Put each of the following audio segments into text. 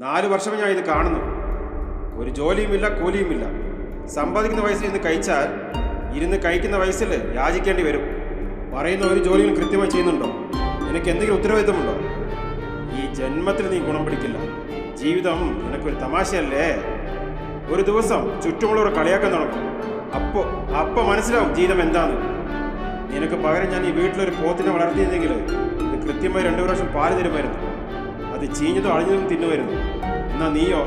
നാല് വർഷം ഞാൻ ഇത് കാണുന്നു. ഒരു ജോലിയുമില്ല കൂലിയുമില്ല. സമ്പാദിക്കുന്ന വയസ്സിൽ ഇന്ന് കഴിച്ചാൽ ഇരുന്ന് കഴിക്കുന്ന വയസ്സിൽ യാചിക്കേണ്ടി വരും. പറയുന്ന ഒരു ജോലിയും കൃത്യമായി ചെയ്യുന്നുണ്ടോ? എനിക്ക് എന്തെങ്കിലും ഉത്തരവാദിത്തമുണ്ടോ? ഈ ജന്മത്തിൽ നീ ഗുണം പിടിക്കില്ല. ജീവിതം നിനക്കൊരു തമാശയല്ലേ? ഒരു ദിവസം ചുറ്റുമുള്ളവർ കളിയാക്കാൻ തുടങ്ങും. അപ്പോ അപ്പൊ മനസ്സിലാവും ജീവിതം എന്താന്ന്. നിനക്ക് പകരം ഞാൻ ഈ വീട്ടിലൊരു പോത്തിനെ വളർത്തിയിരുന്നെങ്കിൽ ഇത് കൃത്യമായി രണ്ടു പ്രാവശ്യം പാൽ തരുമായിരുന്നു. അത് ചീഞ്ഞതും അളിഞ്ഞതും തിന്നുമായിരുന്നു. എന്നാ നീയോ?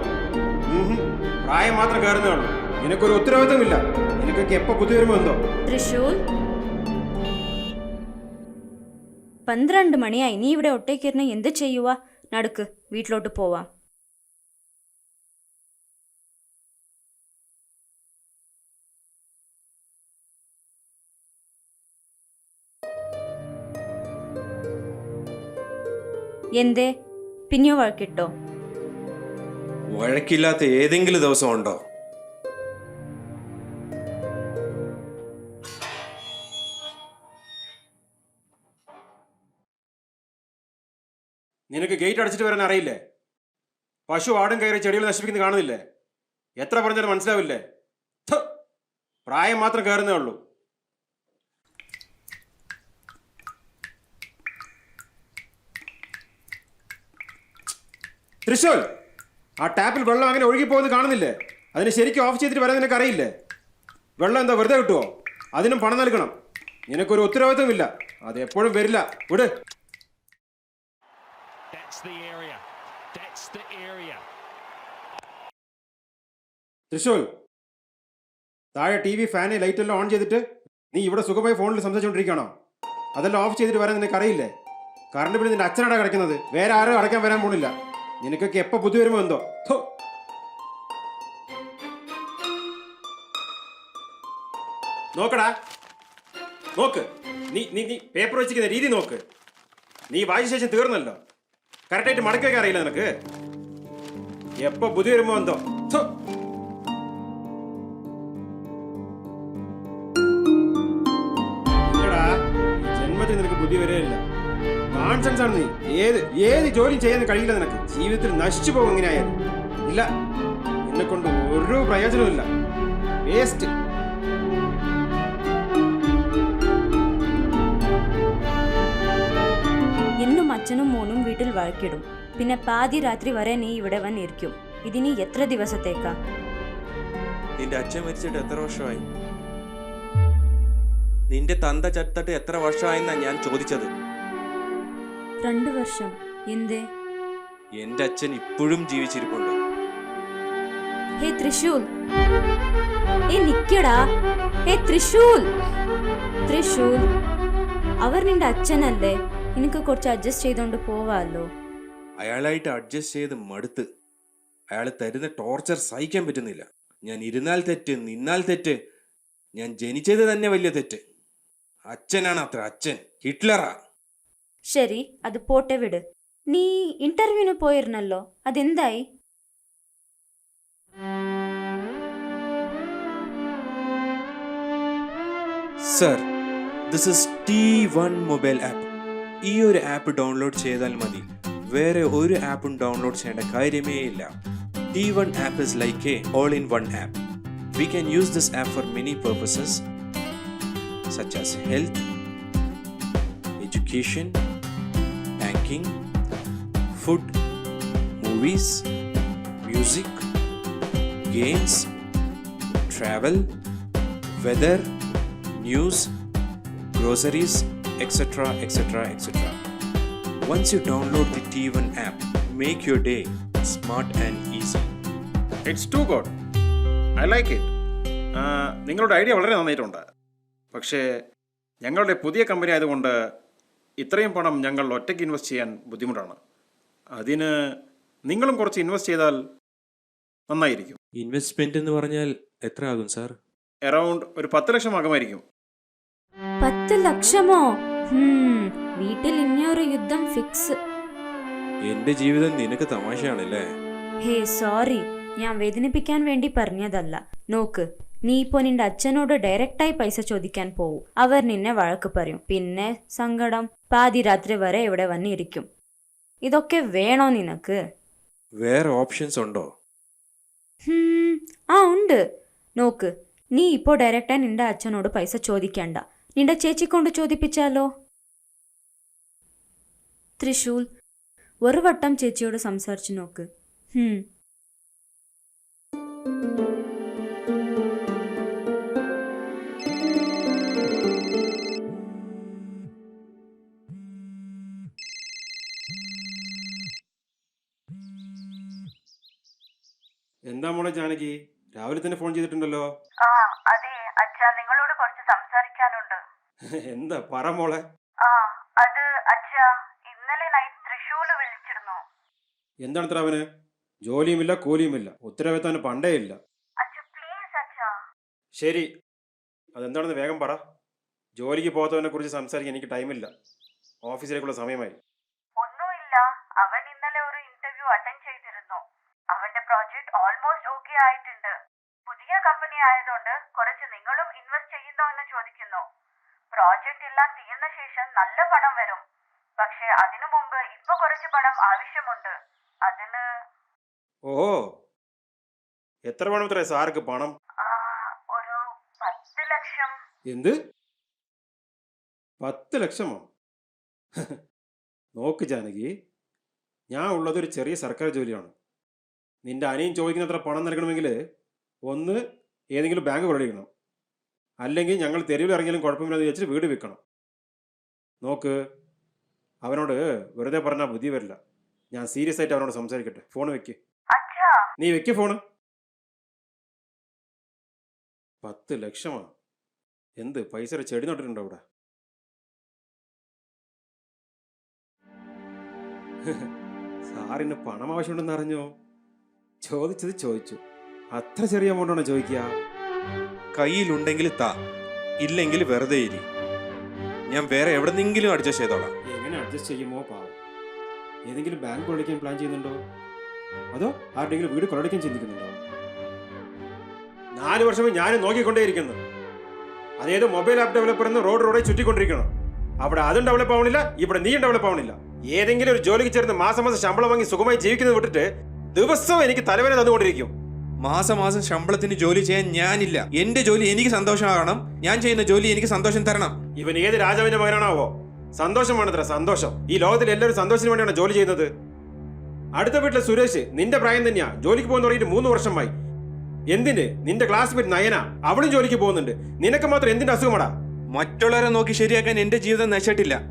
പ്രായം മാത്രം കയറുന്നേ ഉള്ളൂ. നിനക്കൊരു ഉത്തരവാദിത്തമില്ല. നിനക്കൊക്കെ എപ്പോ ബുദ്ധി വരുമോ എന്തോ? തൃശൂർ. പന്ത്രണ്ട് മണിയായി. നീ ഇവിടെ ഒട്ടേക്കിരുന്ന് എന്ത് ചെയ്യുക നടക്ക് വീട്ടിലോട്ട് പോവാം. എന്തേ? പിന്നെയോ വഴക്കിട്ടോ? വഴക്കില്ലാത്ത ഏതെങ്കിലും ദിവസം ഉണ്ടോ? നിനക്ക് ഗേറ്റ് അടച്ചിട്ട് വരാൻ അറിയില്ലേ? പശു ആടും കയറി ചെടികൾ നശിപ്പിക്കുന്നത് കാണുന്നില്ലേ? എത്ര പറഞ്ഞാലും മനസ്സിലാവില്ലേ? പ്രായം മാത്രം കയറുന്നേ ഉള്ളൂ. തൃശൂൽ ആ ടാപ്പിൽ വെള്ളം അങ്ങനെ ഒഴുകി പോകുന്നത് കാണുന്നില്ലേ? അതിന് ശരിക്കും ഓഫ് ചെയ്തിട്ട് വരാൻ നിനക്ക് അറിയില്ലേ? വെള്ളം എന്താ വെറുതെ കിട്ടുമോ അതിനും പണം നൽകണം. നിനക്കൊരു ഉത്തരവാദിത്തമില്ല അത് എപ്പോഴും വരില്ല. വിട്. തൃശൂൽ താഴെ ടി വി ഫാന് ലൈറ്റ് എല്ലാം ഓൺ ചെയ്തിട്ട് നീ ഇവിടെ സുഖമായി ഫോണിൽ സംസാരിച്ചുകൊണ്ടിരിക്കുകയാണോ അതെല്ലാം ഓഫ് ചെയ്തിട്ട് വരാൻ നിനക്ക് അറിയില്ലേ? കറണ്ട് ബില്ല് നിന്റെ അച്ഛനാണ് കിടക്കുന്നത്. വേറെ ആരും അടയ്ക്കാൻ വരാൻ പോണില്ല. നിനക്കൊക്കെ എപ്പോ ബുദ്ധി വരുമോ എന്തോ? നോക്കടാ. നോക്ക്. നീ നീ നീ പേപ്പർ വെച്ചിരിക്കുന്ന രീതി നോക്ക്. നീ വായിച്ച ശേഷം തീർന്നല്ലോ. കറക്റ്റായിട്ട് മടക്കി വെക്കാൻ അറിയില്ല നിനക്ക്. എപ്പോ ബുദ്ധി വരുമോ എന്തോ? ജന്മത്തിൽ നിനക്ക് ബുദ്ധി വരികയില്ല നോൺസെൻസ് ആണ് നീ. ഏത് ഏത് ജോലി ചെയ്യാൻ കഴിയില്ല നിനക്ക്. ജീവിതത്തിൽ നശിച്ചു പോകും എങ്ങനെയായാലും. ഇല്ല. എന്നെ കൊണ്ട് ഒരു പ്രയോജനവുമില്ല വേസ്റ്റ്. എന്നും അച്ഛനും മോനും വീട്ടിൽ വഴക്കിടും. പിന്നെ പാതി രാത്രി വരെ നീ ഇവിടെ വന്നിരിക്കും. ഇതിനി എത്ര ദിവസത്തേക്കാ? നിന്റെ അച്ഛൻ മരിച്ചിട്ട് എത്ര വർഷമായി? നിന്റെ തന്ത ചത്തിട്ട് എത്ര വർഷമായെന്നാ ഞാൻ ചോദിച്ചത്. രണ്ടു വർഷം. എന്തേ? എന്റെ അച്ഛൻ ഇപ്പോഴും ജീവിച്ചിരിപ്പുണ്ട്. ഹേ തൃശൂൽ ഏ നിക്കടാ. ഹേ തൃശൂൽ തൃശൂൽ അവർ നിന്റെ അച്ഛനല്ലേ? നിനക്ക് കുറച്ച് അഡ്ജസ്റ്റ് ചെയ്തോണ്ട് പോവാല്ലോ. അയാളായിട്ട് അഡ്ജസ്റ്റ് ചെയ്ത് മടുത്ത്. അയാൾ തരുന്ന ടോർച്ചർ സഹിക്കാൻ പറ്റുന്നില്ല. ഞാൻ ഇരുന്നാൽ തെറ്റ് നിന്നാൽ തെറ്റ്. ഞാൻ ജനിച്ചത് തന്നെ വലിയ തെറ്റ്. അച്ഛനാണ് അത്ര അച്ഛൻ. ഹിറ്റ്ലറാ. ശരി അത് പോട്ടെ വിട്. നീ ഇന്റർവ്യൂവിന് പോയിരുന്നല്ലോ അതെന്തായി? Sir this is T one mobile app ഈ ഒരു ആപ്പ് ഡൗൺലോഡ് ചെയ്താൽ മതി. വേറെ ഒരു ആപ്പും ഡൗൺലോഡ് ചെയ്യേണ്ട കാര്യമേ ഇല്ല. T one app is like a all in one app we can use this app for many purposes such as health, education, banking, food, movies, music, games, travel, weather, news, groceries, etc. etc. etc. Once you download the T1 app, make your day smart and easy. It's to I I like it നിങ്ങളുടെ idea വളരെ നന്നായിട്ടുണ്ട് പക്ഷേ ഞങ്ങളുടെ പുതിയ company ആയതുകൊണ്ട് ഇത്രയും പണം ഞങ്ങൾ ഒറ്റയ്ക്ക് ഇൻവെസ്റ്റ് ചെയ്യാൻ ബുദ്ധിമുട്ടാണ്. അതിന് നിങ്ങളും കുറച്ച് ഇൻവെസ്റ്റ് ചെയ്താൽ നന്നായിരിക്കും. ഇൻവെസ്റ്റ്മെന്റ് എന്ന് പറഞ്ഞാൽ എത്ര ആകും സാർ അറൗണ്ട് ഒരു പത്ത് ലക്ഷം ആകുമായിരിക്കും. പത്ത് ലക്ഷമോ? ഹും, വീട്ടിൽ ഇനിയൊരു യുദ്ധം ഫിക്സ് എന്റെ ജീവിതം നിനക്ക് തമാശയാണല്ലേ? ഹേ സോറി ഞാൻ വേദനിപ്പിക്കാൻ വേണ്ടി പറഞ്ഞതല്ല. നോക്ക് നീ ഇപ്പോ നിന്റെ അച്ഛനോട് ഡയറക്റ്റായി പൈസ ചോദിക്കാൻ പോവും. അവർ നിന്നെ വഴക്ക് പറയും. പിന്നെ സങ്കടം. പാതി രാത്രി വരെ ഇവിടെ വന്നിരിക്കും. ഇതൊക്കെ വേണോ നിനക്ക്? വേറെ ഓപ്ഷൻസ് ഉണ്ടോ? ആ ഉണ്ട്. നോക്ക് നീ ഇപ്പോൾ ഡയറക്റ്റായി നിന്റെ അച്ഛനോട് പൈസ ചോദിക്കണ്ട. നിന്റെ ചേച്ചി കൊണ്ട് ചോദിപ്പിച്ചാലോ? തൃശൂൽ ഒരു വട്ടം ചേച്ചിയോട് സംസാരിച്ചു നോക്ക്. എന്താ മോളെ ജാനകി? രാവിലെ തന്നെ ഫോൺ ചെയ്തിട്ടുണ്ടല്ലോ. ആ അതെ. അച്ഛാ നിങ്ങളോട് കുറച്ച് സംസാരിക്കാനുണ്ട്. എന്താ? പറ മോളെ. ആ അത് അച്ഛാ ഇന്നലെ നൈറ്റ് തൃശ്ശൂര് വിളിച്ചിരുന്നു. എന്താണ് ഇത്ര അവന്? ജോലിയുമില്ല കൂലിയുമില്ല. ഉത്തരവാദിത്തം പണ്ടേ ഇല്ല. അച്ഛ പ്ലീസ് അച്ഛാ. ശരി. അതെന്താണെന്ന് വേഗം പറ. ജോലിക്ക് പോകാത്തവനെ കുറിച്ച് സംസാരിക്കാൻ എനിക്ക് ടൈമില്ല ഓഫീസിലേക്കുള്ള സമയമായി. കമ്പനി ആയതുകൊണ്ട് കുറച്ച് നിങ്ങളും ഇൻവെസ്റ്റ് ചെയ്യുന്നോ എന്ന് ചോദിക്കുന്നു. പ്രോജക്റ്റ് എല്ലാം തീർന്ന ശേഷം നല്ല പണം വരും. പക്ഷെ അതിനു മുമ്പ് ഇപ്പൊ കുറച്ച് പണം ആവശ്യമുണ്ട്. അതിന് ഓ എത്ര പണം ഇത്ര? സാർക്ക് പണം? ഒരു പത്ത് ലക്ഷം. എന്ത്? പത്ത് ലക്ഷമോ? നോക്ക് ജാനകി ഞാൻ ഉള്ളതൊരു ചെറിയ സർക്കാർ ജോലിയാണ്. നിന്റെ അനിയൻ ചോദിക്കുന്നത്ര പണം നൽകണമെങ്കിൽ ഒന്ന് ഏതെങ്കിലും ബാങ്ക് കൊള്ളടിക്കണം അല്ലെങ്കിൽ ഞങ്ങൾ തെരുവിൽ ഇറങ്ങിയാലും കുഴപ്പമില്ലെന്ന് വെച്ചിട്ട് വീട് വിൽക്കണം നോക്ക് അവനോട് വെറുതെ പറഞ്ഞാൽ ബുദ്ധി വരില്ല. ഞാൻ സീരിയസ് ആയിട്ട് അവനോട് സംസാരിക്കട്ടെ. ഫോൺ വെക്ക്. നീ വെക്ക് ഫോണ് പത്ത് ലക്ഷമാ. എന്ത് പൈസ ചെടി നട്ടിട്ടുണ്ടോ അവിടെ? സാറിന് പണം ആവശ്യമുണ്ടെന്ന് അറിഞ്ഞോ? ചോദിച്ചത് ചോദിച്ചു. അത്ര ചെറിയ എമൗണ്ടാണോ ചോദിക്കുക? കയ്യിലുണ്ടെങ്കിൽ താ ഇല്ലെങ്കിൽ വെറുതെ ഇരി. ഞാൻ വേറെ എവിടെന്നെങ്കിലും അഡ്ജസ്റ്റ് ചെയ്തോളാം. എങ്ങനെ അഡ്ജസ്റ്റ് ചെയ്യുമോ പാ ഏതെങ്കിലും ബാങ്ക് കൊള്ളടിക്കാൻ പ്ലാൻ ചെയ്യുന്നുണ്ടോ? അതോ ആരുടെങ്കിലും വീട് കൊള്ളടിക്കാൻ ചിന്തിക്കുന്നുണ്ടോ? നാല് വർഷമായി ഞാനും നോക്കിക്കൊണ്ടേയിരിക്കുന്നു. അതേത് മൊബൈൽ ആപ്പ് ഡെവലപ്പർ എന്ന് റോഡ് റോഡായി ചുറ്റിക്കൊണ്ടിരിക്കണം. അവിടെ അതും ഡെവലപ്പ് ആവണില്ല ഇവിടെ നീയും ഡെവലപ്പ് ആവണില്ല. ഏതെങ്കിലും ഒരു ജോലിക്ക് ചേർന്ന് മാസം മാസം ശമ്പളം വാങ്ങി സുഖമായി ജീവിക്കുന്നത് വിട്ടിട്ട് ദിവസവും എനിക്ക് തലവേദന തന്നുകൊണ്ടിരിക്കും. മാസം മാസം ശമ്പളത്തിന് ജോലി ചെയ്യാൻ ഞാനില്ല. എന്റെ ജോലി എനിക്ക് സന്തോഷമാകണം ഞാൻ ചെയ്യുന്ന ജോലി എനിക്ക് സന്തോഷം തരണം. ഇവൻ ഏത് രാജാവിന്റെ മകനാണാവോ? സന്തോഷം വേണത്ര സന്തോഷം. ഈ ലോകത്തിൽ എല്ലാവരും സന്തോഷത്തിന് വേണ്ടിയാണ് ജോലി ചെയ്യുന്നത്. അടുത്ത വീട്ടിലെ സുരേഷ് നിന്റെ പ്രായം തന്നെയാ. ജോലിക്ക് പോകുന്ന തുടങ്ങിയിട്ട് മൂന്ന് വർഷമായി. എന്തിന്? നിന്റെ ക്ലാസ്മേറ്റ് നയന. അവളും ജോലിക്ക് പോകുന്നുണ്ട്. നിനക്ക് മാത്രം എന്തിന്റെ അസുഖമാടാ? മറ്റുള്ളവരെ നോക്കി ശരിയാക്കാൻ എന്റെ ജീവിതം നശിച്ചിട്ടില്ല.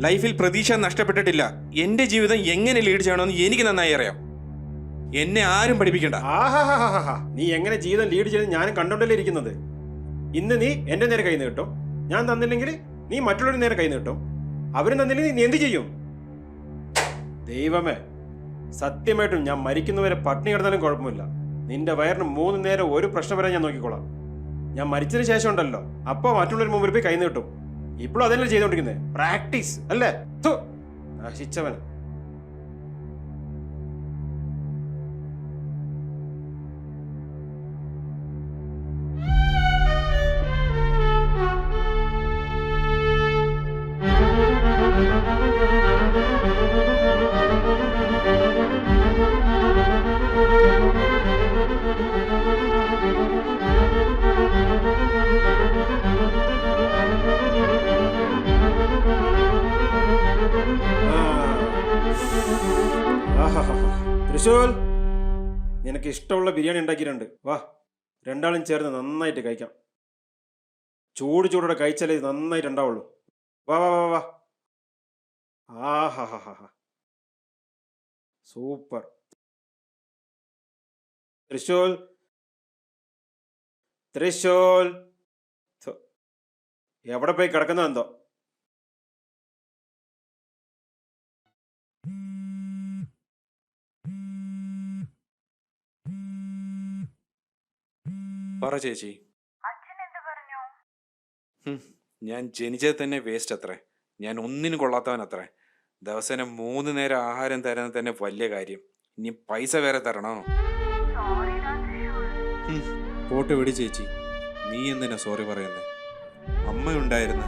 ലൈഫിൽ പ്രതീക്ഷ നഷ്ടപ്പെട്ടിട്ടില്ല. എന്റെ ജീവിതം എങ്ങനെ ലീഡ് ചെയ്യണമെന്ന് എനിക്ക് നന്നായി അറിയാം. എന്നെ ആരും പഠിപ്പിക്കണ്ട. നീ എങ്ങനെ ജീവിതം ലീഡ് ചെയ്ത് ഞാനും കണ്ടോണ്ടല്ലേ ഇരിക്കുന്നത്? ഇന്ന് നീ എന്റെ നേരെ കൈ നീട്ടും. ഞാൻ തന്നില്ലെങ്കിൽ നീ മറ്റുള്ളവരുടെ നേരെ കൈ നീട്ടും. അവരും തന്നില്ലെങ്കിൽ നീ എന്ത് ചെയ്യും? ദൈവമേ സത്യമായിട്ടും ഞാൻ മരിക്കുന്നവരെ പട്ടിണി കിടന്നാലും കുഴപ്പമില്ല. നിന്റെ വയറിന് മൂന്ന് നേരം ഒരു പ്രശ്നം വരാൻ ഞാൻ നോക്കിക്കോളാം. ഞാൻ മരിച്ചതിന് ശേഷം ഉണ്ടല്ലോ. അപ്പൊ മറ്റുള്ളവർ മുമ്പിൽ പോയി കൈ നീട്ടും. ഇപ്പോഴും അതല്ലേ ചെയ്തോണ്ടിരിക്കുന്നത് പ്രാക്ടീസ് അല്ലേ? ഥു, തൃശൂൽ നിനക്ക് ഇഷ്ടമുള്ള ബിരിയാണി ഉണ്ടാക്കിയിട്ടുണ്ട്. വാ രണ്ടാളും ചേർന്ന് നന്നായിട്ട് കഴിക്കാം. ചൂട് ചൂടോടെ കഴിച്ചാലേ നന്നായിട്ട് ഉണ്ടാവുള്ളൂ. വാ വാ വാ വാ. ആഹാഹാഹാ സൂപ്പർ. തൃശൂൽ തൃശൂൽ ഥു. എവിടെ പോയി കിടക്കുന്നോ പറ ചേച്ചി. ഞാൻ ജനിച്ചത് തന്നെ വേസ്റ്റ് അത്രേ. ഞാൻ ഒന്നിനും കൊള്ളാത്തവൻ അത്രേ. ദിവസേന മൂന്ന് നേരം ആഹാരം തരുന്നത് തന്നെ വലിയ കാര്യം. ഇനി പൈസ വേറെ തരണോ? പോട്ട് വിടി ചേച്ചി. നീ എന്തിനാ സോറി പറയുന്നേ? അമ്മ അമ്മയുണ്ടായിരുന്നു.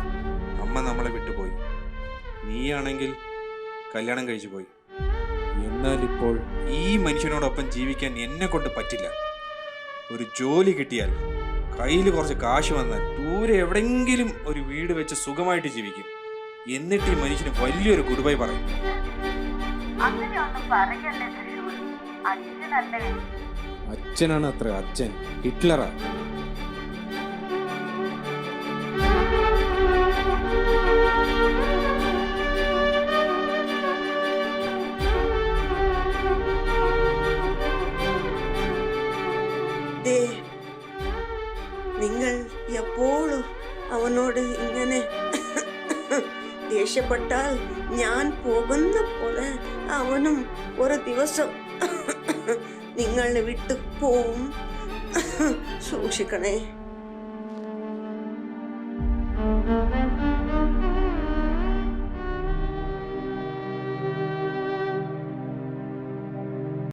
അമ്മ നമ്മളെ വിട്ടുപോയി നീയാണെങ്കിൽ കല്യാണം കഴിച്ചു പോയി. എന്ന് എന്നാൽ ഇപ്പോൾ ഈ മനുഷ്യനോടൊപ്പം ജീവിക്കാൻ എന്നെ കൊണ്ട് പറ്റില്ല. ഒരു ജോലി കിട്ടിയാൽ കയ്യിൽ കുറച്ച് കാശ് വന്നാൽ ദൂരെ എവിടെങ്കിലും ഒരു വീട് വെച്ച് സുഖമായിട്ട് ജീവിക്കും. എന്നിട്ട് ഈ മനുഷ്യന് വലിയൊരു ഗുഡ് ബൈ പറയും അച്ഛനാണ് അത്ര അച്ഛൻ. ഹിറ്റ്ലറാ. ദേഷ്യപ്പെട്ടാൽ ഞാൻ പോകുന്ന പോലെ അവനും ഒരു ദിവസം നിങ്ങളെ വിട്ടു പോവും. സൂക്ഷിക്കണേ.